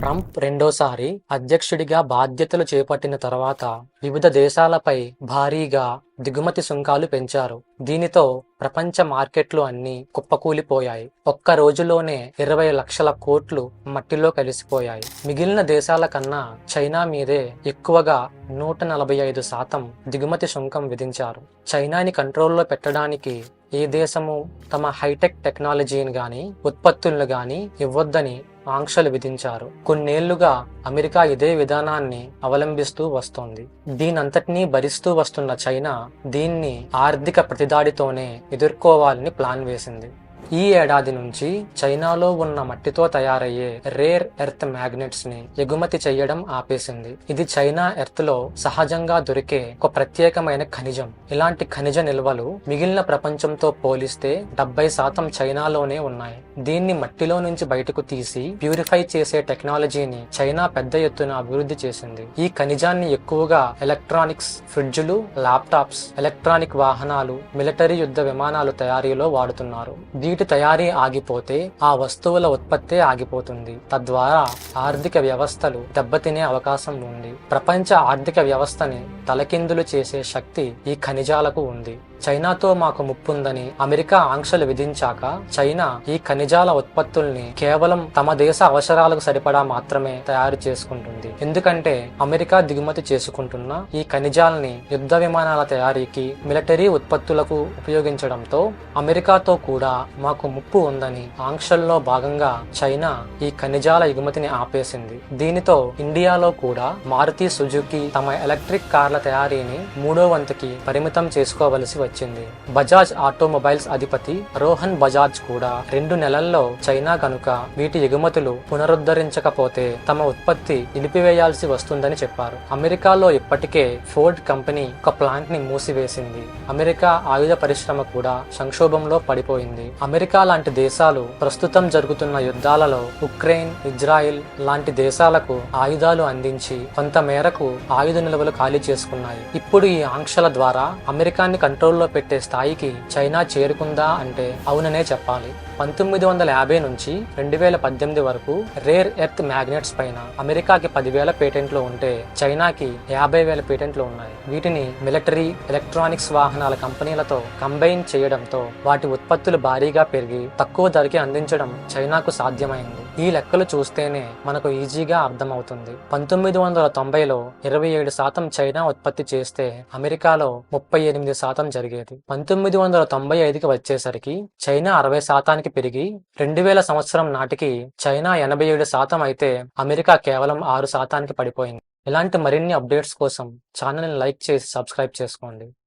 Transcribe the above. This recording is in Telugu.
ట్రంప్ రెండోసారి అధ్యక్షుడిగా బాధ్యతలు చేపట్టిన తర్వాత వివిధ దేశాలపై భారీగా దిగుమతి సుంకాలు పెంచారు. దీనితో ప్రపంచ మార్కెట్లు అన్నీ కుప్పకూలిపోయాయి. ఒక్క రోజులోనే ఇరవై లక్షల కోట్లు మట్టిలో కలిసిపోయాయి. మిగిలిన దేశాల కన్నా చైనా మీదే ఎక్కువగా నూట నలభై ఐదు శాతం దిగుమతి సుంకం విధించారు. చైనాని కంట్రోల్లో పెట్టడానికి ఏ దేశము తమ హైటెక్ టెక్నాలజీని గాని ఉత్పత్తులను గాని ఇవ్వొద్దని ఆంక్షలు విధించారు. కొన్నేళ్ళుగా అమెరికా ఇదే విధానాన్ని అవలంబిస్తూ వస్తోంది. దీనంతటినీ భరిస్తూ వస్తున్న చైనా దీన్ని ఆర్థిక ప్రతిదాడితోనే ఎదుర్కోవాలని ప్లాన్ వేసింది. ఈ ఏడాది నుంచి చైనాలో ఉన్న మట్టితో తయారయ్యే రేర్ ఎర్త్ మ్యాగ్నెట్స్ని ఎగుమతి చేయడం ఆపేసింది. ఇది చైనా ఎర్త్లో సహజంగా దొరికే ఒక ప్రత్యేకమైన ఖనిజం. ఇలాంటి ఖనిజ నిల్వలు మిగిలిన ప్రపంచంతో పోలిస్తే డెబ్బై శాతం చైనాలోనే ఉన్నాయి. దీన్ని మట్టిలో నుంచి బయటకు తీసి ప్యూరిఫై చేసే టెక్నాలజీని చైనా పెద్ద ఎత్తున అభివృద్ధి చేసింది. ఈ ఖనిజాన్ని ఎక్కువగా ఎలక్ట్రానిక్స్ ఫ్రిడ్జ్లు ల్యాప్టాప్స్ ఎలక్ట్రానిక్ వాహనాలు మిలిటరీ యుద్ధ విమానాలు తయారీలో వాడుతున్నారు. వీటి తయారీ ఆగిపోతే ఆ వస్తువుల ఉత్పత్తే ఆగిపోతుంది. తద్వారా ఆర్థిక వ్యవస్థలు దెబ్బతినే అవకాశం ఉంది. ప్రపంచ ఆర్థిక వ్యవస్థని తలకిందులు చేసే శక్తి ఈ ఖనిజాలకు ఉంది. చైనాతో మాకు ముప్పుందని అమెరికా ఆంక్షలు విధించాక చైనా ఈ ఖనిజాల ఉత్పత్తుల్ని కేవలం తమ దేశ అవసరాలకు సరిపడా మాత్రమే తయారు చేసుకుంటుంది. ఎందుకంటే అమెరికా దిగుమతి చేసుకుంటున్న ఈ ఖనిజాలని యుద్ధ విమానాల తయారీకి మిలిటరీ ఉత్పత్తులకు ఉపయోగించడంతో అమెరికాతో కూడా మా మాకు ముప్పు ఉందని ఆంక్షల్లో భాగంగా చైనా ఈ ఖనిజాల ఎగుమతిని ఆపేసింది. దీనితో ఇండియాలో కూడా మారుతి సుజుకి తమ ఎలక్ట్రిక్ కార్ల తయారీని మూడో వంతుకి పరిమితం చేసుకోవలసి వచ్చింది. బజాజ్ ఆటోమొబైల్స్ అధిపతి రోహన్ బజాజ్ కూడా రెండు నెలల్లో చైనా కనుక వీటి ఎగుమతులు పునరుద్ధరించకపోతే తమ ఉత్పత్తి నిలిపివేయాల్సి వస్తుందని చెప్పారు. అమెరికాలో ఇప్పటికే ఫోర్డ్ కంపెనీ ఒక ప్లాంట్ని మూసివేసింది. అమెరికా ఆయుధ పరిశ్రమ కూడా సంక్షోభంలో పడిపోయింది. అమెరికా లాంటి దేశాలు ప్రస్తుతం జరుగుతున్న యుద్ధాలలో ఉక్రెయిన్ ఇజ్రాయిల్ లాంటి దేశాలకు ఆయుధాలు అందించి కొంత మేరకు ఆయుధ నిల్వలు ఖాళీ చేసుకున్నాయి. ఇప్పుడు ఈ ఆంక్షల ద్వారా అమెరికాని కంట్రోల్లో పెట్టే స్థాయికి చైనా చేరుకుందా అంటే అవుననే చెప్పాలి. పంతొమ్మిది వందల యాభై నుంచి రెండు వేల పద్దెనిమిది వరకు రేర్ ఎర్త్ మ్యాగ్నెట్స్ పైన అమెరికాకి పదివేల పేటెంట్లు ఉంటే చైనాకి యాభై వేల పేటెంట్లు ఉన్నాయి. వీటిని మిలిటరీ ఎలక్ట్రానిక్స్ వాహనాల కంపెనీలతో కంబైన్ చేయడంతో వాటి ఉత్పత్తులు భారీగా పెరిగి తక్కువ ధరకి అందించడం చైనాకు సాధ్యమైంది. ఈ లెక్కలు చూస్తేనే మనకు ఈజీగా అర్థమవుతుంది. పంతొమ్మిది వందల తొంభైలో ఇరవై ఏడు శాతం చైనా ఉత్పత్తి చేస్తే అమెరికాలో ముప్పై ఎనిమిది శాతం జరిగేది. పంతొమ్మిది వందల తొంభై ఐదుకి వచ్చేసరికి చైనా అరవై శాతానికి పెరిగి రెండు వేల సంవత్సరం నాటికి చైనా ఎనభై ఏడు శాతం అయితే అమెరికా కేవలం ఆరు శాతానికి పడిపోయింది. ఇలాంటి మరిన్ని అప్డేట్స్ కోసం ఛానల్ని లైక్ చేసి సబ్స్క్రైబ్ చేసుకోండి.